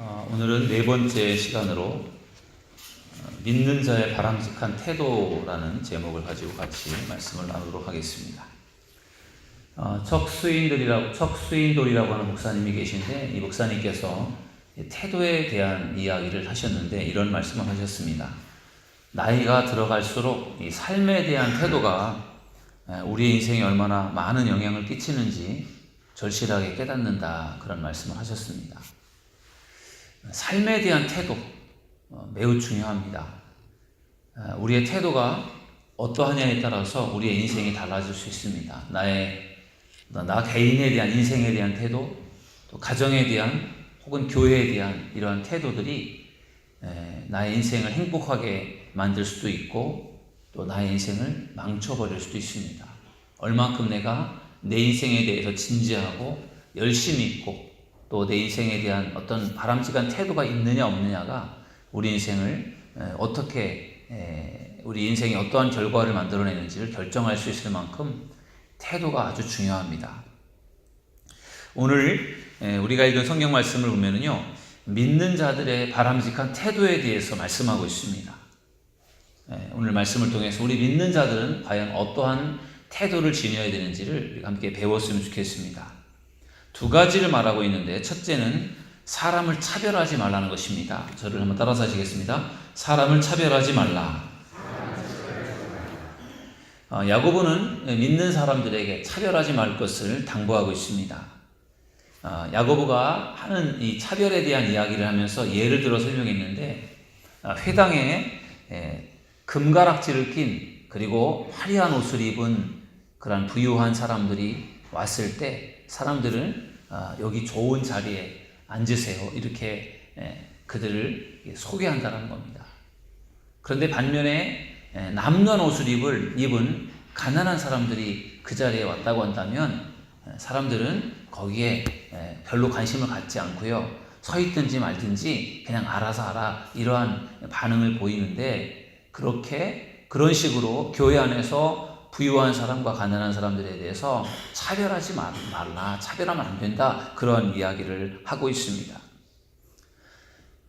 어, 오늘은 네 번째 시간으로 어, 믿는 자의 바람직한 태도라는 제목을 가지고 같이 말씀을 나누도록 하겠습니다. 어, 척수인들이라고 척수인돌이라고 하는 목사님이 계신데 이 목사님께서 태도에 대한 이야기를 하셨는데 이런 말씀을 하셨습니다. 나이가 들어갈수록 이 삶에 대한 태도가 우리의 인생에 얼마나 많은 영향을 끼치는지 절실하게 깨닫는다 그런 말씀을 하셨습니다. 삶에 대한 태도 어, 매우 중요합니다. 어, 우리의 태도가 어떠하냐에 따라서 우리의 인생이 달라질 수 있습니다. 나의 나 개인에 대한 인생에 대한 태도, 또 가정에 대한 혹은 교회에 대한 이러한 태도들이 나의 인생을 행복하게 만들 수도 있고 또 나의 인생을 망쳐버릴 수도 있습니다. 얼만큼 내가 내 인생에 대해서 진지하고 열심히 있고 또 내 인생에 대한 어떤 바람직한 태도가 있느냐 없느냐가 우리 인생을 어떻게 우리 인생이 어떠한 결과를 만들어내는지를 결정할 수 있을 만큼 태도가 아주 중요합니다. 오늘 우리가 읽은 성경 말씀을 보면은요, 믿는 자들의 바람직한 태도에 대해서 말씀하고 있습니다. 오늘 말씀을 통해서 우리 믿는 자들은 과연 어떠한 태도를 지녀야 되는지를 함께 배웠으면 좋겠습니다. 두 가지를 말하고 있는데 첫째는 사람을 차별하지 말라는 것입니다. 저를 한번 따라서 하시겠습니다. 사람을 차별하지 말라. 어, 야고보는 믿는 사람들에게 차별하지 말 것을 당부하고 있습니다. 어, 야고보가 하는 이 차별에 대한 이야기를 하면서 예를 들어 설명했는데 어, 회당에 금가락지를 낀 그리고 화려한 옷을 입은 그런 부유한 사람들이 왔을 때 사람들은 여기 좋은 자리에 앉으세요 이렇게 그들을 소개한다는 겁니다. 그런데 반면에 남는 옷을 입을, 입은 가난한 사람들이 그 자리에 왔다고 한다면 사람들은 거기에 별로 관심을 갖지 않고요. 서 있든지 말든지 그냥 알아서 알아 이러한 반응을 보이는데 그렇게 그런 식으로 교회 안에서 부유한 사람과 가난한 사람들에 대해서 차별하지 말라, 차별하면 안 된다 그런 이야기를 하고 있습니다.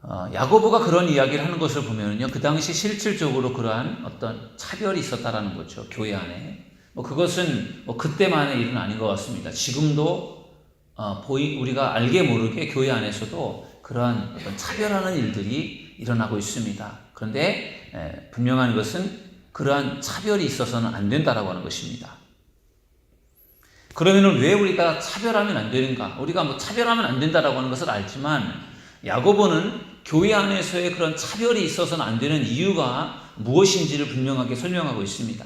어, 야고보가 그런 이야기를 하는 것을 보면요, 그 당시 실질적으로 그러한 어떤 차별이 있었다라는 거죠, 교회 안에. 뭐 그것은 뭐 그때만의 일은 아닌 것 같습니다. 지금도 어, 보이 우리가 알게 모르게 교회 안에서도 그러한 어떤 차별하는 일들이 일어나고 있습니다. 그런데 에, 분명한 것은 그러한 차별이 있어서는 안 된다라고 하는 것입니다. 그러면은 왜 우리가 차별하면 안 되는가? 우리가 뭐 차별하면 안 된다라고 하는 것을 알지만 야고보는 교회 안에서의 그런 차별이 있어서는 안 되는 이유가 무엇인지를 분명하게 설명하고 있습니다.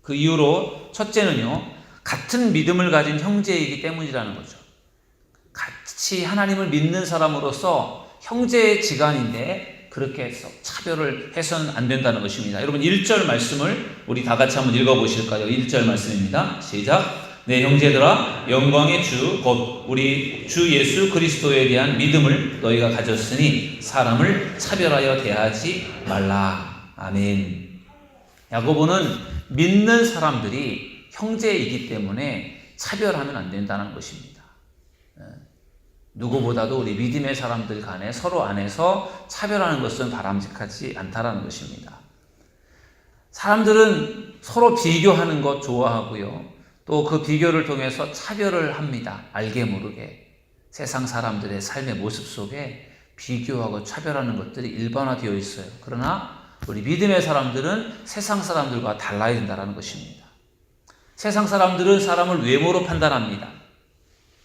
그 이유로 첫째는요, 같은 믿음을 가진 형제이기 때문이라는 거죠. 같이 하나님을 믿는 사람으로서 형제의 지간인데 그렇게 해서 차별을 해서는 안 된다는 것입니다. 여러분 1절 말씀을 우리 다 같이 한번 읽어 보실까요? 1절 말씀입니다. 시작. 내 형제들아 영광의 주 곧 우리 주 예수 그리스도에 대한 믿음을 너희가 가졌으니 사람을 차별하여 대하지 말라. 아멘. 야고보는 믿는 사람들이 형제이기 때문에 차별하면 안 된다는 것입니다. 예. 누구보다도 우리 믿음의 사람들 간에 서로 안에서 차별하는 것은 바람직하지 않다라는 것입니다. 사람들은 서로 비교하는 것 좋아하고요. 또 그 비교를 통해서 차별을 합니다. 알게 모르게. 세상 사람들의 삶의 모습 속에 비교하고 차별하는 것들이 일반화되어 있어요. 그러나 우리 믿음의 사람들은 세상 사람들과 달라야 된다는 것입니다. 세상 사람들은 사람을 외모로 판단합니다.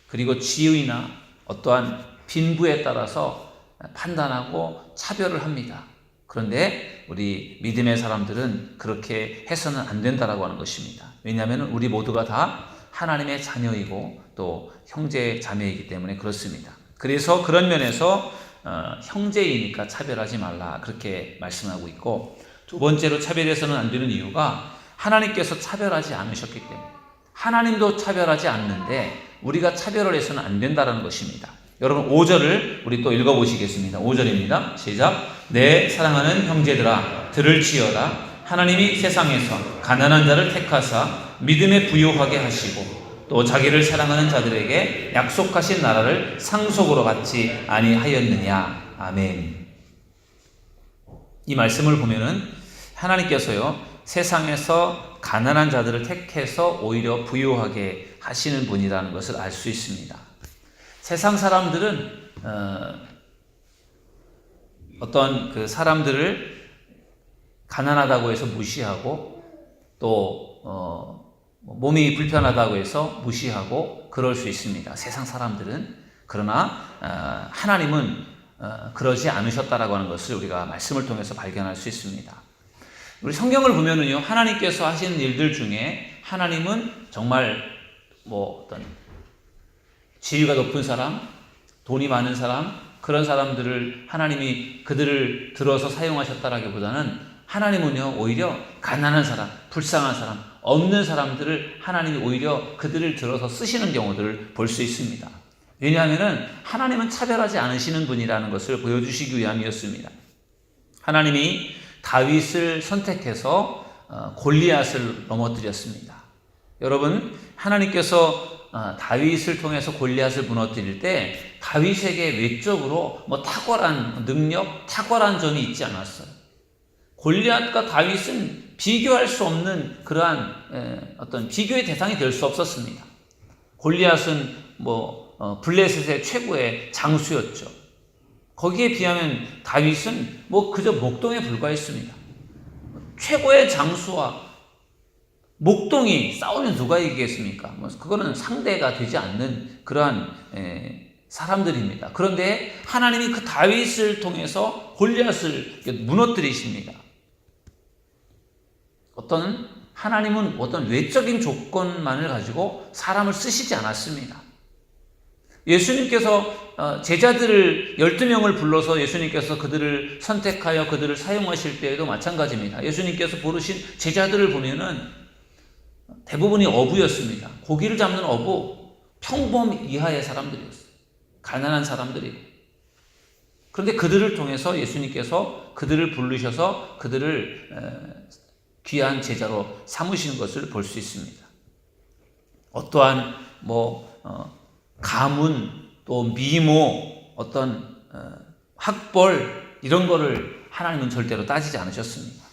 그리고 지위나 어떠한 빈부에 따라서 판단하고 차별을 합니다. 그런데 우리 믿음의 사람들은 그렇게 해서는 안 된다라고 하는 것입니다. 왜냐하면 우리 모두가 다 하나님의 자녀이고 또 형제 자매이기 때문에 그렇습니다. 그래서 그런 면에서 어, 형제이니까 차별하지 말라 그렇게 말씀하고 있고 두 번째로 차별해서는 안 되는 이유가 하나님께서 차별하지 않으셨기 때문에 하나님도 차별하지 않는데 우리가 차별을 해서는 안 된다는 것입니다. 여러분 5절을 우리 또 읽어보시겠습니다. 5절입니다. 시작. 내 사랑하는 형제들아 들을지어다 하나님이 세상에서 가난한 자를 택하사 믿음에 부요하게 하시고 또 자기를 사랑하는 자들에게 약속하신 나라를 상속으로 받지 아니하였느냐. 아멘. 이 말씀을 보면은 하나님께서요 세상에서 가난한 자들을 택해서 오히려 부유하게 하시는 분이라는 것을 알 수 있습니다. 세상 사람들은 어, 어떤 그 사람들을 가난하다고 해서 무시하고 또 어, 몸이 불편하다고 해서 무시하고 그럴 수 있습니다. 세상 사람들은 그러나 어, 하나님은 어, 그러지 않으셨다라고 하는 것을 우리가 말씀을 통해서 발견할 수 있습니다. 우리 성경을 보면은요 하나님께서 하시는 일들 중에 하나님은 정말 뭐 어떤 지위가 높은 사람, 돈이 많은 사람 그런 사람들을 하나님이 그들을 들어서 사용하셨다라기보다는 하나님은요 오히려 가난한 사람, 불쌍한 사람, 없는 사람들을 하나님이 오히려 그들을 들어서 쓰시는 경우들을 볼 수 있습니다. 왜냐하면은 하나님은 차별하지 않으시는 분이라는 것을 보여주시기 위함이었습니다. 하나님이 다윗을 선택해서 어, 골리앗을 넘어뜨렸습니다. 여러분 하나님께서 어, 다윗을 통해서 골리앗을 무너뜨릴 때 다윗에게 외적으로 뭐 탁월한 능력, 탁월한 점이 있지 않았어요. 골리앗과 다윗은 비교할 수 없는 그러한 어떤 비교의 대상이 될 수 없었습니다. 골리앗은 뭐 어, 블레셋의 최고의 장수였죠. 거기에 비하면 다윗은 뭐 그저 목동에 불과했습니다. 최고의 장수와 목동이 싸우면 누가 이기겠습니까? 뭐 그거는 상대가 되지 않는 그러한 에, 사람들입니다. 그런데 하나님이 그 다윗을 통해서 골리앗을 무너뜨리십니다. 어떤 하나님은 어떤 외적인 조건만을 가지고 사람을 쓰시지 않았습니다. 예수님께서 어, 제자들을 12명을 불러서 예수님께서 그들을 선택하여 그들을 사용하실 때에도 마찬가지입니다. 예수님께서 부르신 제자들을 보면은 대부분이 어부였습니다. 고기를 잡는 어부, 평범 이하의 사람들이었어요. 가난한 사람들이고. 그런데 그들을 통해서 예수님께서 그들을 부르셔서 그들을 귀한 제자로 삼으시는 것을 볼 수 있습니다. 어떠한 뭐 어, 가문 또 미모 어떤 어, 학벌 이런 거를 하나님은 절대로 따지지 않으셨습니다.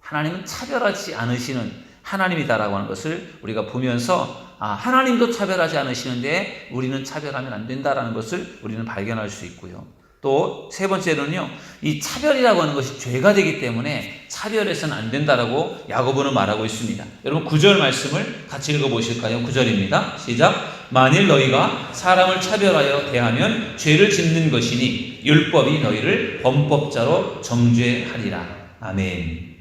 하나님은 차별하지 않으시는 하나님이다라고 하는 것을 우리가 보면서 아, 하나님도 차별하지 않으시는데 우리는 차별하면 안 된다라는 것을 우리는 발견할 수 있고요. 또 세 번째로는요, 이 차별이라고 하는 것이 죄가 되기 때문에 차별해서는 안 된다라고 야고보는 말하고 있습니다. 여러분 구절 말씀을 같이 읽어 보실까요? 구절입니다. 시작. 만일 너희가 사람을 차별하여 대하면 죄를 짓는 것이니 율법이 너희를 범법자로 정죄하리라. 아멘.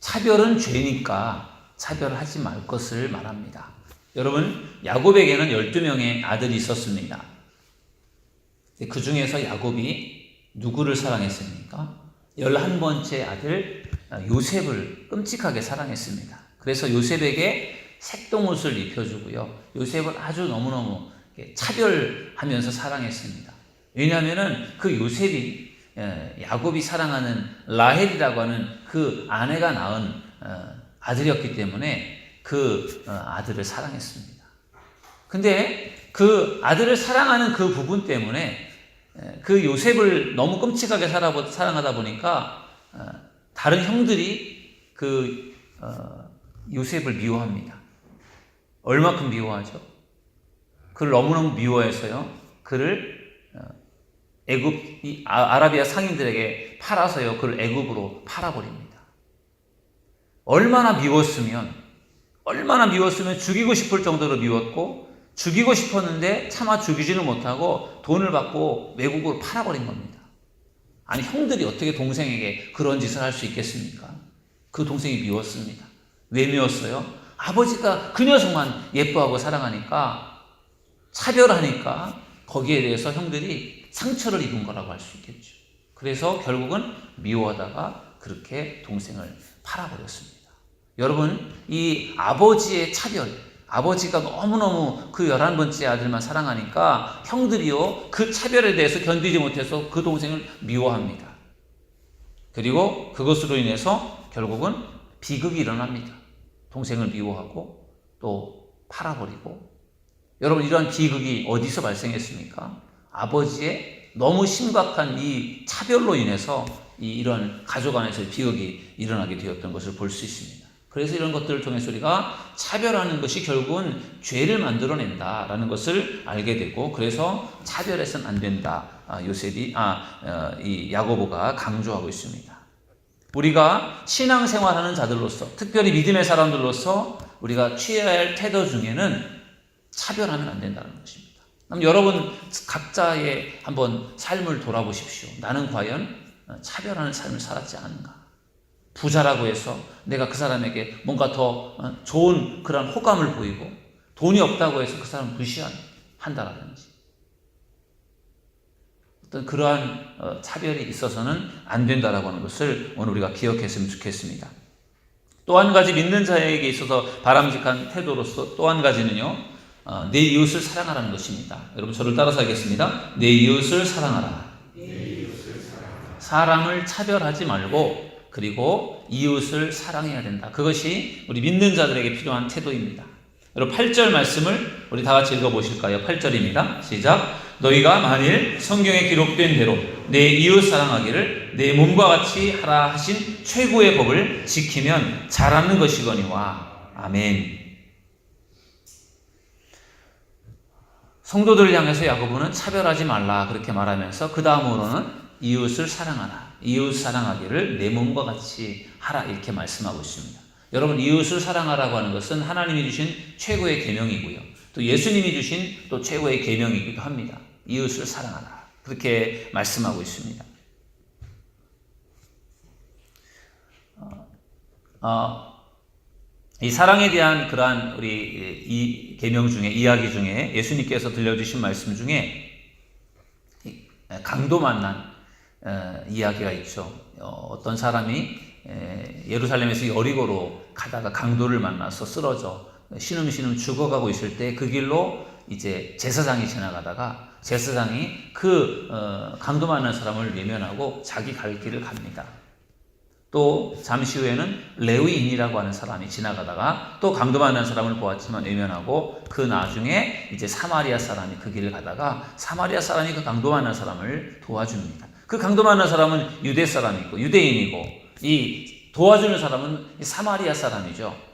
차별은 죄니까 차별하지 말 것을 말합니다. 여러분, 야곱에게는 12명의 아들이 있었습니다. 그 중에서 야곱이 누구를 사랑했습니까? 11번째 아들 요셉을 끔찍하게 사랑했습니다. 그래서 요셉에게 색동옷을 입혀주고요. 요셉을 아주 너무너무 차별하면서 사랑했습니다. 왜냐하면 그 요셉이 야곱이 사랑하는 라헬이라고 하는 그 아내가 낳은 어, 아들이었기 때문에 그 어, 아들을 사랑했습니다. 근데 그 아들을 사랑하는 그 부분 때문에 그 요셉을 너무 끔찍하게 사랑하다 보니까 어, 다른 형들이 그 요셉을 미워합니다. 얼마큼 미워하죠? 그를 너무너무 미워해서요. 그를 애굽 아, 아라비아 상인들에게 팔아서요. 그를 애굽으로 팔아버립니다. 얼마나 미웠으면 얼마나 미웠으면 죽이고 싶을 정도로 미웠고 죽이고 싶었는데 차마 죽이지는 못하고 돈을 받고 외국으로 팔아버린 겁니다. 아니 형들이 어떻게 동생에게 그런 짓을 할 수 있겠습니까? 그 동생이 미웠습니다. 왜 미웠어요? 아버지가 그 녀석만 예뻐하고 사랑하니까 차별하니까 거기에 대해서 형들이 상처를 입은 거라고 할 수 있겠죠. 그래서 결국은 미워하다가 그렇게 동생을 팔아버렸습니다. 여러분, 이 아버지의 차별, 아버지가 너무너무 그 열한 번째 아들만 사랑하니까 형들이요, 그 차별에 대해서 견디지 못해서 그 동생을 미워합니다. 그리고 그것으로 인해서 결국은 비극이 일어납니다. 동생을 미워하고 또 팔아버리고 여러분 이러한 비극이 어디서 발생했습니까? 아버지의 너무 심각한 이 차별로 인해서 이 이런 가족 안에서 비극이 일어나게 되었던 것을 볼 수 있습니다. 그래서 이런 것들을 통해서 우리가 차별하는 것이 결국은 죄를 만들어낸다라는 것을 알게 되고 그래서 차별해서는 안 된다. 아, 요셉이 아 이 야고보가 강조하고 있습니다. 우리가 신앙생활하는 자들로서 특별히 믿음의 사람들로서 우리가 취해야 할 태도 중에는 차별하면 안 된다는 것입니다. 그럼 여러분 각자의 한번 삶을 돌아보십시오. 나는 과연 차별하는 삶을 살았지 않은가? 부자라고 해서 내가 그 사람에게 뭔가 더 좋은 그런 호감을 보이고 돈이 없다고 해서 그 사람을 무시한다라든지 어떤 그러한 어, 차별이 있어서는 안 된다라고 하는 것을 오늘 우리가 기억했으면 좋겠습니다. 또 한 가지 믿는 자에게 있어서 바람직한 태도로서 또 한 가지는요, 어, 내 이웃을 사랑하라는 것입니다. 여러분 저를 따라서 하겠습니다. 내 이웃을 사랑하라. 사람을 차별하지 말고 그리고 이웃을 사랑해야 된다. 그것이 우리 믿는 자들에게 필요한 태도입니다. 여러분 8절 말씀을 우리 다 같이 읽어 보실까요? 8절입니다. 시작. 너희가 만일 성경에 기록된 대로 내 이웃 사랑하기를 내 몸과 같이 하라 하신 최고의 법을 지키면 잘하는 것이거니와 아멘. 성도들을 향해서 야고보는 차별하지 말라 그렇게 말하면서 그 다음으로는 이웃을 사랑하라. 이웃 사랑하기를 내 몸과 같이 하라 이렇게 말씀하고 있습니다. 여러분 이웃을 사랑하라고 하는 것은 하나님이 주신 최고의 계명이고요. 또 예수님이 주신 또 최고의 계명이기도 합니다. 이웃을 사랑하라. 그렇게 말씀하고 있습니다. 어, 어, 이 사랑에 대한 그러한 우리 이 계명 중에 이야기 중에 예수님께서 들려주신 말씀 중에 강도 만난 어, 이야기가 있죠. 어, 떤 사람이 예루살렘에서 여리고로 가다가 강도를 만나서 쓰러져 신음신음 죽어가고 있을 때 그 길로 이제 제사장이 지나가다가 제사장이 그 어, 강도 만난 사람을 외면하고 자기 갈 길을 갑니다. 또 잠시 후에는 레위인이라고 하는 사람이 지나가다가 또 강도 만난 사람을 보았지만 외면하고 그 나중에 이제 사마리아 사람이 그 길을 가다가 사마리아 사람이 그 강도 만난 사람을 도와줍니다. 그 강도 만난 사람은 유대 사람이고 유대인이고 이 도와주는 사람은 사마리아 사람이죠.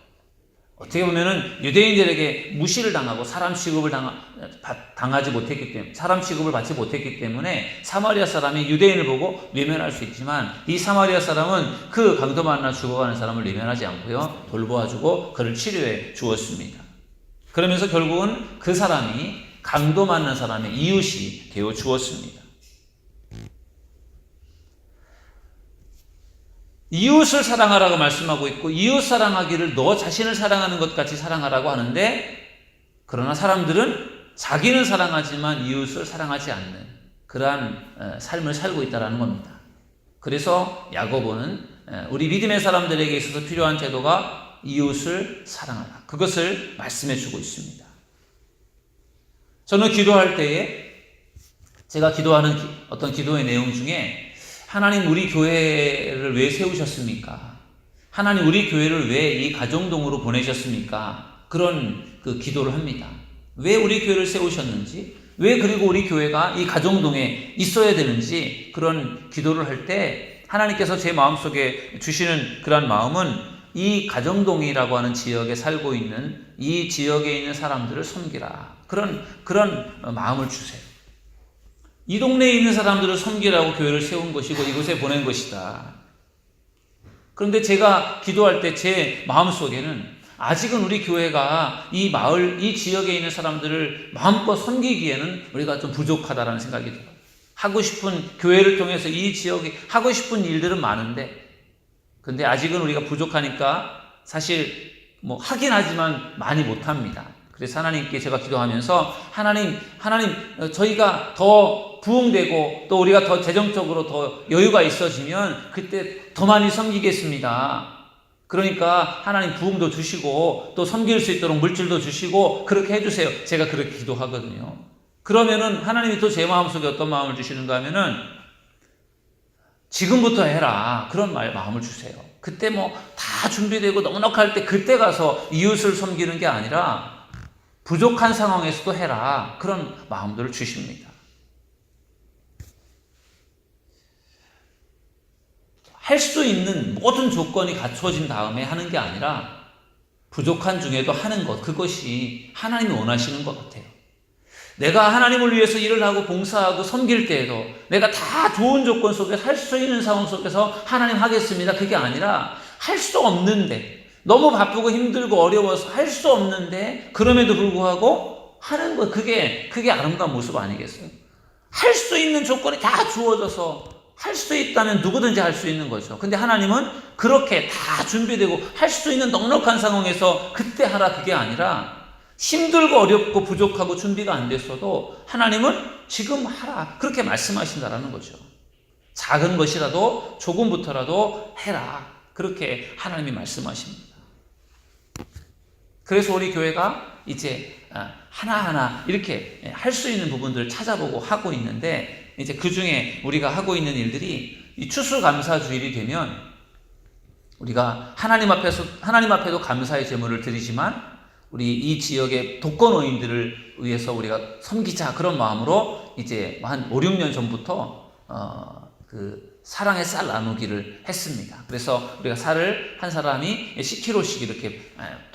어떻게 보면은 유대인들에게 무시를 당하고 사람 취급을 당하, 지 못했기 때문에 사람 취급을 받지 못했기 때문에 사마리아 사람이 유대인을 보고 외면할 수 있지만 이 사마리아 사람은 그 강도 만나 죽어가는 사람을 외면하지 않고요 돌보아주고 그를 치료해 주었습니다. 그러면서 결국은 그 사람이 강도 만난 사람의 이웃이 되어 주었습니다. 이웃을 사랑하라고 말씀하고 있고 이웃 사랑하기를 너 자신을 사랑하는 것 같이 사랑하라고 하는데 그러나 사람들은 자기는 사랑하지만 이웃을 사랑하지 않는 그러한 어, 삶을 살고 있다는 겁니다. 그래서 야고보는 어, 우리 믿음의 사람들에게 있어서 필요한 태도가 이웃을 사랑하라. 그것을 말씀해 주고 있습니다. 저는 기도할 때에 제가 기도하는 어떤 기도의 내용 중에 하나님 우리 교회를 왜 세우셨습니까? 하나님 우리 교회를 왜 이 가정동으로 보내셨습니까? 그런 그 기도를 합니다. 왜 우리 교회를 세우셨는지, 왜 그리고 우리 교회가 이 가정동에 있어야 되는지 그런 기도를 할 때 하나님께서 제 마음속에 주시는 그런 마음은 이 가정동이라고 하는 지역에 살고 있는 이 지역에 있는 사람들을 섬기라. 그런 그런 마음을 주세요. 이 동네에 있는 사람들을 섬기라고 교회를 세운 것이고 이곳에 보낸 것이다. 그런데 제가 기도할 때 제 마음속에는 아직은 우리 교회가 이 마을, 이 지역에 있는 사람들을 마음껏 섬기기에는 우리가 좀 부족하다라는 생각이 들어요. 하고 싶은 교회를 통해서 이 지역에 하고 싶은 일들은 많은데 근데 아직은 우리가 부족하니까 사실 뭐 하긴 하지만 많이 못 합니다. 그래서 하나님께 제가 기도하면서 하나님, 하나님, 저희가 더 부흥되고 또 우리가 더 재정적으로 더 여유가 있어지면 그때 더 많이 섬기겠습니다. 그러니까 하나님 부흥도 주시고 또 섬길 수 있도록 물질도 주시고 그렇게 해주세요. 제가 그렇게 기도하거든요. 그러면은 하나님이 또 제 마음속에 어떤 마음을 주시는가 하면은 지금부터 해라. 그런 말, 마음을 주세요. 그때 뭐 다 준비되고 넉넉할 때 그때 가서 이웃을 섬기는 게 아니라 부족한 상황에서도 해라. 그런 마음들을 주십니다. 할 수 있는 모든 조건이 갖춰진 다음에 하는 게 아니라 부족한 중에도 하는 것, 그것이 하나님이 원하시는 것 같아요. 내가 하나님을 위해서 일을 하고 봉사하고 섬길 때에도 내가 다 좋은 조건 속에서 할 수 있는 상황 속에서 하나님 하겠습니다. 그게 아니라 할 수 없는데 너무 바쁘고 힘들고 어려워서 할 수 없는데 그럼에도 불구하고 하는 것 그게 그게 아름다운 모습 아니겠어요? 할 수 있는 조건이 다 주어져서 할 수 있다면 누구든지 할 수 있는 거죠. 근데 하나님은 그렇게 다 준비되고 할 수 있는 넉넉한 상황에서 그때 하라 그게 아니라 힘들고 어렵고 부족하고 준비가 안 됐어도 하나님은 지금 하라 그렇게 말씀하신다라는 거죠. 작은 것이라도 조금부터라도 해라 그렇게 하나님이 말씀하십니다. 그래서 우리 교회가 이제 아, 하나하나 이렇게 할 수 있는 부분들을 찾아보고 하고 있는데 이제 그 중에 우리가 하고 있는 일들이 이 추수감사 주일이 되면 우리가 하나님 앞에서 하나님 앞에도 감사의 제물을 드리지만 우리 이 지역의 독거노인들을 위해서 우리가 섬기자 그런 마음으로 이제 한 5, 6년 전부터 어, 그 사랑의 쌀 나누기를 했습니다. 그래서 우리가 쌀을 한 사람이 10kg씩 이렇게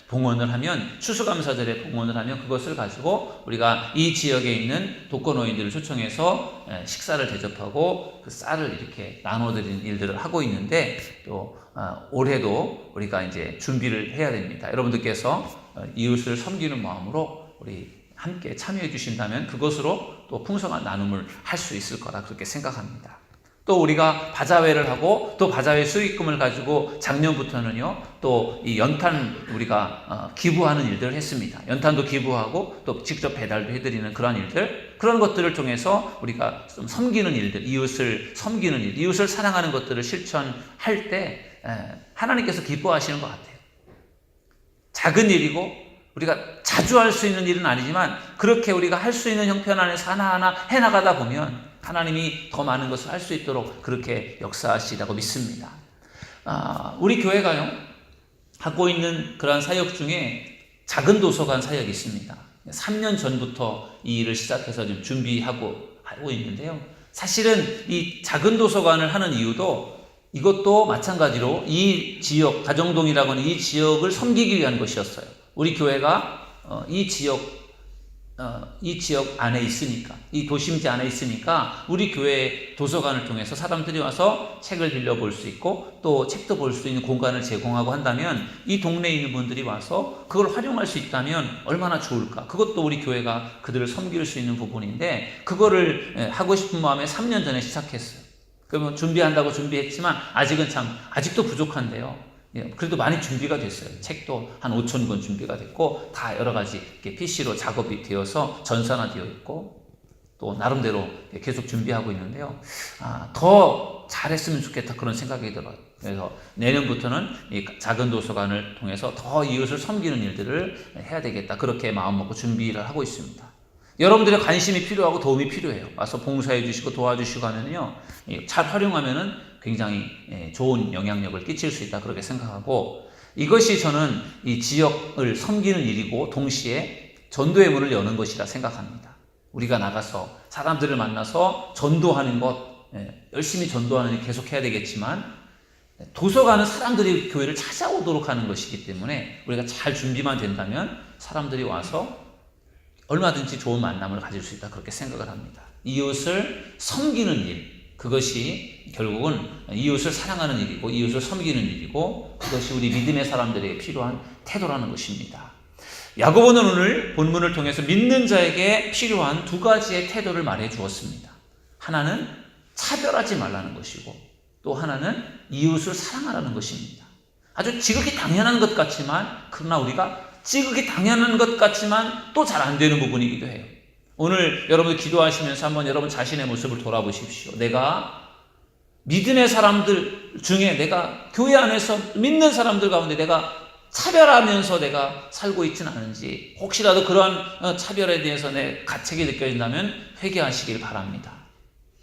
봉헌을 하면 추수감사절에 봉헌을 하면 그것을 가지고 우리가 이 지역에 있는 독거노인들을 초청해서 식사를 대접하고 그 쌀을 이렇게 나눠드리는 일들을 하고 있는데 또 어, 올해도 우리가 이제 준비를 해야 됩니다. 여러분들께서 어, 이웃을 섬기는 마음으로 우리 함께 참여해 주신다면 그것으로 또 풍성한 나눔을 할 수 있을 거라 그렇게 생각합니다. 또 우리가 바자회를 하고 또 바자회 수익금을 가지고 작년부터는요 또 이 연탄 우리가 어, 기부하는 일들을 했습니다. 연탄도 기부하고 또 직접 배달도 해드리는 그런 일들 그런 것들을 통해서 우리가 좀 섬기는 일들 이웃을 섬기는 일 이웃을 사랑하는 것들을 실천할 때 하나님께서 기뻐하시는 것 같아요. 작은 일이고 우리가 자주 할 수 있는 일은 아니지만 그렇게 우리가 할 수 있는 형편 안에서 하나하나 해나가다 보면 하나님이 더 많은 것을 할 수 있도록 그렇게 역사하시라고 믿습니다. 아, 우리 교회가요, 하고 있는 그러한 사역 중에 작은 도서관 사역이 있습니다. 3년 전부터 이 일을 시작해서 좀 준비하고 하고 있는데요. 사실은 이 작은 도서관을 하는 이유도 이것도 마찬가지로 이 지역, 가정동이라고 하는 이 지역을 섬기기 위한 것이었어요. 우리 교회가 어, 이 지역 어, 이 지역 안에 있으니까, 이 도심지 안에 있으니까, 우리 교회 도서관을 통해서 사람들이 와서 책을 빌려 볼 수 있고, 또 책도 볼 수 있는 공간을 제공하고 한다면, 이 동네에 있는 분들이 와서 그걸 활용할 수 있다면 얼마나 좋을까. 그것도 우리 교회가 그들을 섬길 수 있는 부분인데, 그거를 하고 싶은 마음에 3년 전에 시작했어요. 그러면 준비한다고 준비했지만, 아직은 참, 아직도 부족한데요. 예, 그래도 많이 준비가 됐어요. 책도 한 5천 권 준비가 됐고 다 여러 가지 PC로 작업이 되어서 전산화되어 있고 또 나름대로 계속 준비하고 있는데요. 아, 더 잘했으면 좋겠다 그런 생각이 들어요. 그래서 내년부터는 이 작은 도서관을 통해서 더 이웃을 섬기는 일들을 해야 되겠다 그렇게 마음 먹고 준비를 하고 있습니다. 여러분들의 관심이 필요하고 도움이 필요해요. 와서 봉사해 주시고 도와주시고 하면요. 잘 활용하면은 굉장히 예, 좋은 영향력을 끼칠 수 있다. 그렇게 생각하고 이것이 저는 이 지역을 섬기는 일이고 동시에 전도의 문을 여는 것이라 생각합니다. 우리가 나가서 사람들을 만나서 전도하는 것, 예, 열심히 전도하는 일 계속 해야 되겠지만 도서관은 사람들이 교회를 찾아오도록 하는 것이기 때문에 우리가 잘 준비만 된다면 사람들이 와서 얼마든지 좋은 만남을 가질 수 있다 그렇게 생각을 합니다. 이웃을 섬기는 일 그것이 결국은 이웃을 사랑하는 일이고 이웃을 섬기는 일이고 그것이 우리 믿음의 사람들에게 필요한 태도라는 것입니다. 야고보는 오늘 본문을 통해서 믿는 자에게 필요한 두 가지의 태도를 말해 주었습니다. 하나는 차별하지 말라는 것이고 또 하나는 이웃을 사랑하라는 것입니다. 아주 지극히 당연한 것 같지만 그러나 우리가 지극히 당연한 것 같지만 또 잘 안 되는 부분이기도 해요. 오늘 여러분 기도하시면서 한번 여러분 자신의 모습을 돌아보십시오. 내가 믿음의 사람들 중에 내가 교회 안에서 믿는 사람들 가운데 내가 차별하면서 내가 살고 있지는 않은지 혹시라도 그런 어, 차별에 대해서 내 가책이 느껴진다면 회개하시길 바랍니다.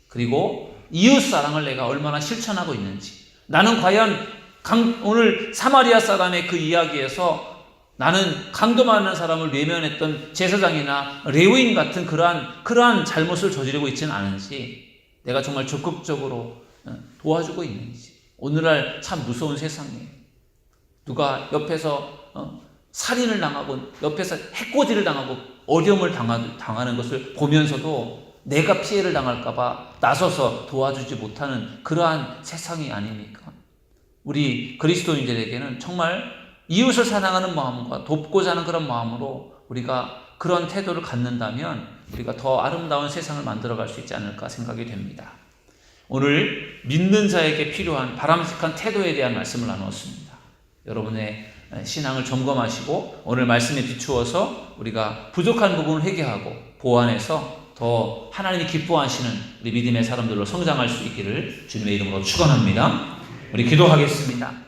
그리고 이웃 사랑을 내가 얼마나 실천하고 있는지 나는 과연 강, 오늘 사마리아 사람의 그 이야기에서 나는 강도 많은 사람을 외면했던 제사장이나 레위인 같은 그러한 그러한 잘못을 저지르고 있지는 않은지 내가 정말 적극적으로 어, 도와주고 있는지 오늘날 참 무서운 세상이에요. 누가 옆에서 어, 살인을 당하고 옆에서 해코지를 당하고 어려움을 당하, 당하는 것을 보면서도 내가 피해를 당할까봐 나서서 도와주지 못하는 그러한 세상이 아닙니까? 우리 그리스도인들에게는 정말 이웃을 사랑하는 마음과 돕고자 하는 그런 마음으로 우리가 그런 태도를 갖는다면 우리가 더 아름다운 세상을 만들어갈 수 있지 않을까 생각이 됩니다. 오늘 믿는 자에게 필요한 바람직한 태도에 대한 말씀을 나누었습니다. 여러분의 신앙을 점검하시고 오늘 말씀에 비추어서 우리가 부족한 부분을 회개하고 보완해서 더 하나님이 기뻐하시는 우리 믿음의 사람들로 성장할 수 있기를 주님의 이름으로 축원합니다. 우리 기도하겠습니다.